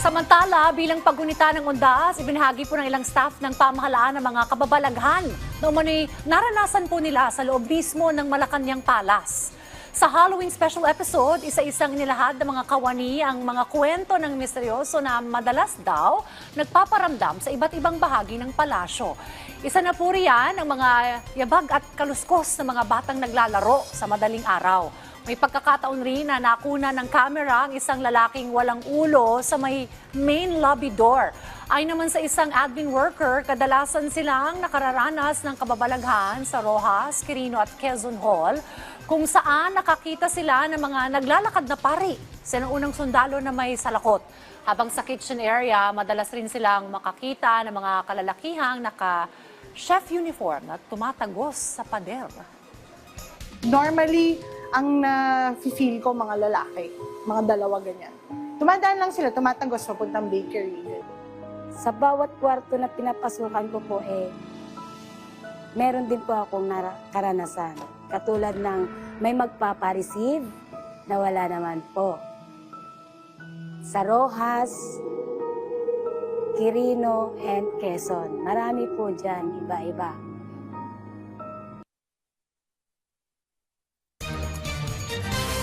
Samantala, bilang paggunita ng undas, ibinahagi po ng ilang staff ng pamahalaan ng mga kababalaghan na umano'y naranasan po nila sa loob mismo ng Malacanang Palace. Sa Halloween special episode, isa-isang nilahad ng mga kawani ang mga kwento ng misteryoso na madalas daw nagpaparamdam sa iba't ibang bahagi ng palasyo. Isa na po riyan ang mga yabag at kaluskos ng mga batang naglalaro sa madaling araw. May pagkakataon rin na nakuna ng kamera ang isang lalaking walang ulo sa may main lobby door. Ay naman sa isang admin worker, kadalasan silang nakararanas ng kababalaghan sa Rojas, Quirino at Quezon Hall kung saan nakakita sila ng mga naglalakad na pari sa unang sundalo na may salakot. Habang sa kitchen area, madalas rin silang makakita ng mga kalalakihang naka-chef uniform na tumatagos sa pader. Normally, ang na-feel ko mga lalaki, mga dalawa ganyan. Tumadaan lang sila, tumatagos papuntang bakery. Sa bawat kwarto na pinapasukan ko po eh, meron din po akong karanasan. Katulad ng may magpapareceive na wala naman po. Sa Rojas, Quirino, and Quezon. Marami po dyan, iba-iba.